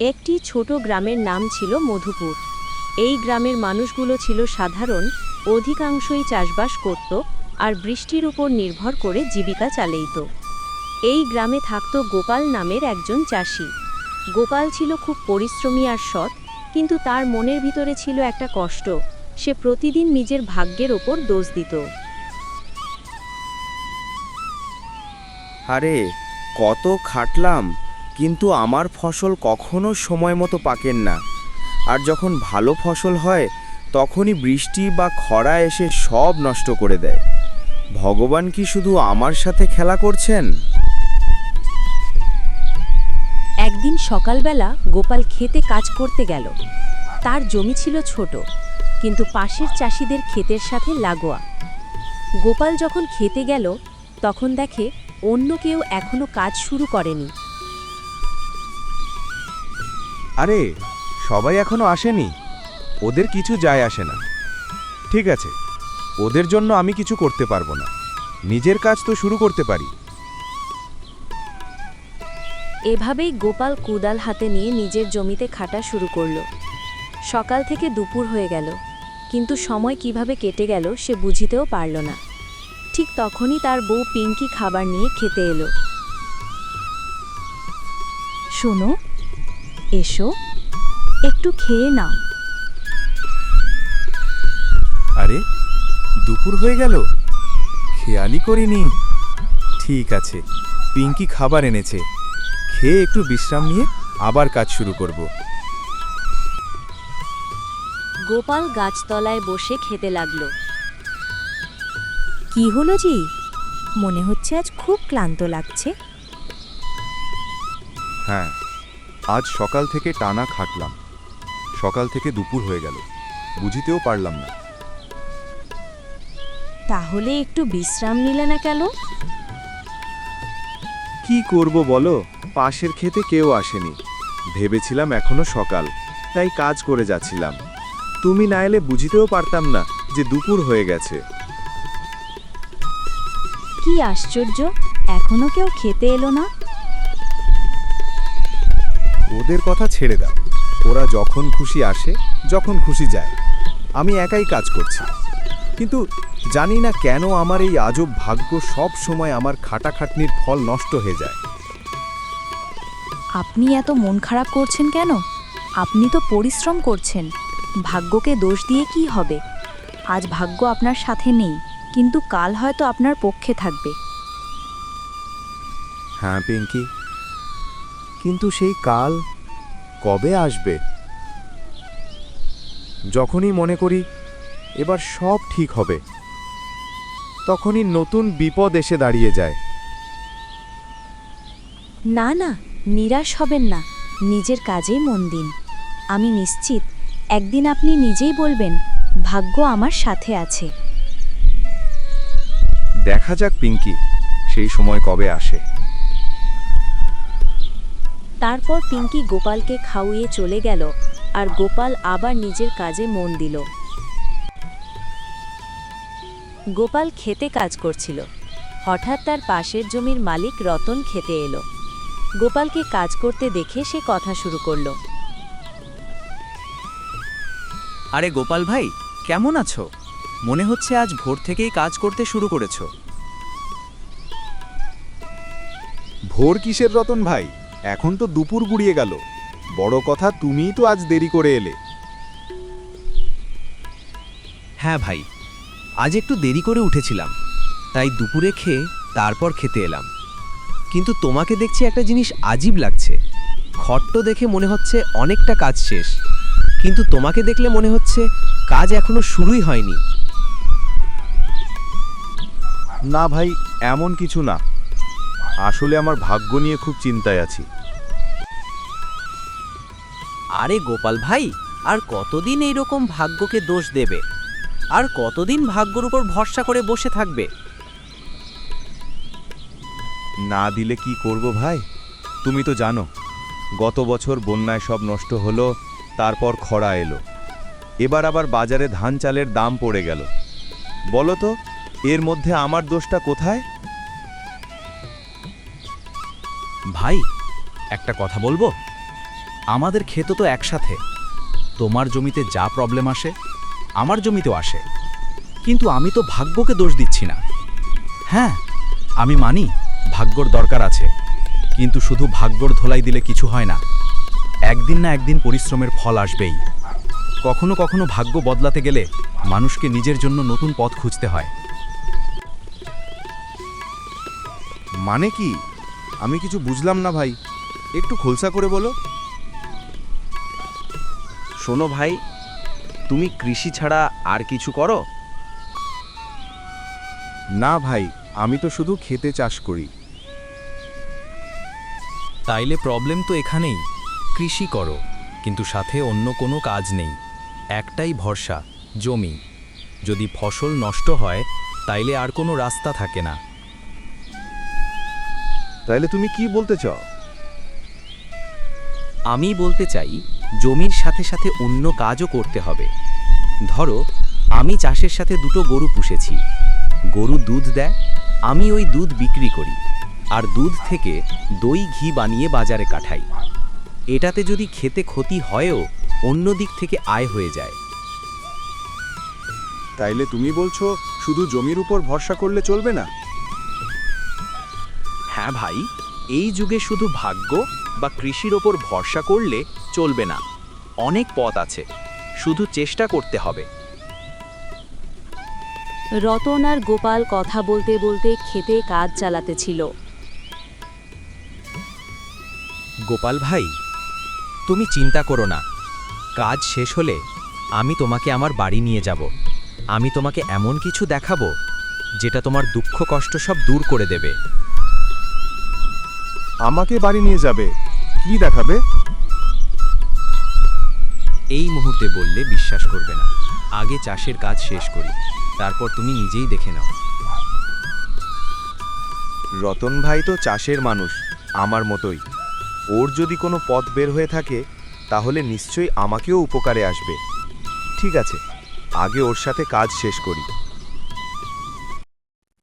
একটি ছোট গ্রামের নাম ছিল মধুপুর। এই গ্রামের মানুষগুলো ছিল সাধারণ, অধিকাংশই চাষবাস করত আর বৃষ্টির উপর নির্ভর করে জীবিকা চালিত। এই গ্রামে থাকত গোপাল নামের একজন চাষি। গোপাল ছিল খুব পরিশ্রমী আর সৎ, কিন্তু তার মনের ভিতরে ছিল একটা কষ্ট, সে প্রতিদিন নিজের ভাগ্যের ওপর দোষ দিত। আরে, কত খাটলাম। কিন্তু আমার ফসল কখনো সময় মতো পাকেন না। আর যখন ভালো ফসল হয়, তখনই বৃষ্টি বা খরা এসে সব নষ্ট করে দেয়। ভগবান কি শুধু আমার সাথে খেলা করছেন? একদিন সকালবেলা গোপাল খেতে কাজ করতে গেল। তার জমি ছিল ছোট, কিন্তু পাশের চাষিদের ক্ষেতের সাথে লাগোয়া। গোপাল যখন খেতে গেল, তখন দেখে অন্য কেউ এখনও কাজ শুরু করেনি। আরে সবাই এখনও আসেনি। ওদের কিছু যায় আসে না। ঠিক আছে ওদের জন্য আমি কিছু করতে পারব না। নিজের কাজ তো শুরু করতে পারি। এভাবেই গোপাল কুদাল হাতে নিয়ে নিজের জমিতে খাটা শুরু করল। সকাল থেকে দুপুর হয়ে গেল কিন্তু সময় কীভাবে কেটে গেল সে বুঝিতেও পারল না। ঠিক তখনই তার বউ পিঙ্কি খাবার নিয়ে খেতে এলো। শোনো এসো একটু খেয়ে নাও। আরে দুপুর হয়ে গেল। খেয়ালই করিনি। ঠিক আছে পিঙ্কি খাবার এনেছে। খেয়ে একটু বিশ্রাম নিয়ে আবার কাজ শুরু করব। গোপাল গাছতলায় বসে খেতে লাগল। কি হলো জি? মনে হচ্ছে আজ খুব ক্লান্ত লাগছে। হ্যাঁ আজ সকাল থেকে টানা খাটলাম। সকাল থেকে দুপুর হয়ে গেল। বুঝিতেও পারলাম না। তাহলে একটু বিশ্রাম নিলে না কেন? কি করব বলো? পাশের খেতে কেউ আসেনি। ভেবেছিলাম এখনও সকাল তাই কাজ করে যাচ্ছিলাম। তুমি না এলে বুঝিতেও পারতাম না যে দুপুর হয়ে গেছে। কি আশ্চর্য এখনও কেউ খেতে এলো না? ওদের কথা ছেড়ে দাও। ওরা যখন খুশি আসে যখন খুশি যায়। আমি একাই কাজ করছি। কিন্তু জানি না কেন আমার এই আজব ভাগ্য সব সময় আমার খাটাখাটনির ফল নষ্ট হয়ে যায়। আপনি এত মন খারাপ করছেন কেন? আপনি তো পরিশ্রম করছেন। ভাগ্যকে দোষ দিয়ে কি হবে? আজ ভাগ্য আপনার সাথে নেই কিন্তু কাল হয়তো আপনার পক্ষে থাকবে। হ্যাঁ পিঙ্কি। কিন্তু সেই কাল কবে আসবে? যখনই মনে করি এবার সব ঠিক হবে তখনই নতুন বিপদ এসে দাঁড়িয়ে যায়। না না নিরাশ হবেন না নিজের কাজেই মন দিন। আমি নিশ্চিত একদিন আপনি নিজেই বলবেন ভাগ্য আমার সাথে আছে। দেখা যাক পিঙ্কি সেই সময় কবে আসে। তারপর পিঙ্কি গোপালকে খাওয়িয়ে চলে গেল আর গোপাল আবার নিজের কাজে মন দিল। গোপাল খেতে কাজ করছিল। হঠাৎ তার পাশের জমির মালিক রতন খেতে এলো। গোপালকে কাজ করতে দেখে সে কথা শুরু করল। আরে গোপাল ভাই কেমন আছো? মনে হচ্ছে আজ ভোর থেকেই কাজ করতে শুরু করেছ। ভোর কিসের রতন ভাই? এখন তো দুপুর গুড়িয়ে গেল। বড় কথা তুমিই তো আজ দেরি করে এলে। হ্যাঁ ভাই আজ একটু দেরি করে উঠেছিলাম তাই দুপুরে খেয়ে তারপর খেতে এলাম। কিন্তু তোমাকে দেখছি একটা জিনিস আজীব লাগছে। খট্ট দেখে মনে হচ্ছে অনেকটা কাজ শেষ কিন্তু তোমাকে দেখলে মনে হচ্ছে কাজ এখনও শুরুই হয়নি। না ভাই এমন কিছু না। আসলে আমার ভাগ্য নিয়ে খুব চিন্তায় আছি। আরে গোপাল ভাই আর কতদিন এইরকম ভাগ্যকে দোষ দেবে? আর কতদিন ভাগ্যর উপর ভরসা করে বসে থাকবে? না দিলে কি করব ভাই? তুমি তো জানো গত বছর বন্যায় সব নষ্ট হলো তারপর খরা এলো। এবার আবার বাজারে ধান চালের দাম পড়ে গেল। বলো তো এর মধ্যে আমার দোষটা কোথায়? ভাই, একটা কথা বলব? আমাদের ক্ষেত তো একসাথে। তোমার জমিতে যা প্রবলেম আসে, আমার জমিতেও আসে। কিন্তু আমি তো ভাগ্যকে দোষ দিচ্ছি না। হ্যাঁ আমি মানি, ভাগ্যর দরকার আছে। কিন্তু শুধু ভাগ্যর ধোলাই দিলে কিছু হয় না। একদিন না একদিন পরিশ্রমের ফল আসবেই। কখনো কখনো ভাগ্য বদলাতে গেলে মানুষকে নিজের জন্য নতুন পথ খুঁজতে হয়। মানে কি? আমি কিছু বুঝলাম না ভাই। একটু খোলসা করে বলো। শোনো ভাই তুমি কৃষি ছাড়া আর কিছু করো? না ভাই আমি তো শুধু খেতে চাষ করি। তাইলে প্রবলেম তো এখানেই। কৃষি করো কিন্তু সাথে অন্য কোনো কাজ নেই। একটাই ভরসা জমি। যদি ফসল নষ্ট হয় তাইলে আর কোনো রাস্তা থাকে না। তাইলে তুমি কি বলতে চাও? আমি বলতে চাই জমির সাথে সাথে অন্য কাজও করতে হবে। ধরো আমি চাষের সাথে দুটো গরু পুষেছি। গরু দুধ দেয় আমি ওই দুধ বিক্রি করি আর দুধ থেকে দই ঘি বানিয়ে বাজারে কাঠাই। এটাতে যদি খেতে ক্ষতি হয়ও অন্য দিক থেকে আয় হয়ে যায়। তাইলে তুমি বলছো শুধু জমির উপর ভরসা করলে চলবে না? হ্যাঁ ভাই এই যুগে শুধু ভাগ্য বা কৃষির ওপর ভরসা করলে চলবে না। অনেক পথ আছে শুধু চেষ্টা করতে হবে। রতন আর গোপাল কথা বলতে বলতে খেতে কাজ চালাতে ছিল। গোপাল ভাই তুমি চিন্তা করো না। কাজ শেষ হলে আমি তোমাকে আমার বাড়ি নিয়ে যাব। আমি তোমাকে এমন কিছু দেখাবো যেটা তোমার দুঃখ কষ্ট সব দূর করে দেবে। আমাকে বাড়ি নিয়ে যাবে। কি দেখাবে? এই মুহূর্তে বললে বিশ্বাস করবে না। আগে চাষের কাজ শেষ করি তারপর তুমি নিজেই দেখে নাও। রতন ভাই তো চাষের মানুষ আমার মতোই। ওর যদি কোনো পথ বের হয়ে থাকে তাহলে নিশ্চয়ই আমাকেও উপকারে আসবে। ঠিক আছে আগে ওর সাথে কাজ শেষ করি।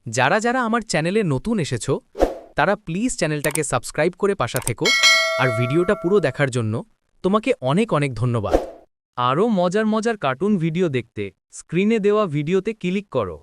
যারা যারা আমার চ্যানেলে নতুন এসেছ তারা প্লিজ চ্যানেলটাকে সাবস্ক্রাইব করে পাশা থেকো আর ভিডিওটা পুরো দেখার জন্য তোমাকে অনেক অনেক ধন্যবাদ। আরও মজার মজার কার্টুন ভিডিও দেখতে স্ক্রিনে দেওয়া ভিডিওতে ক্লিক করো।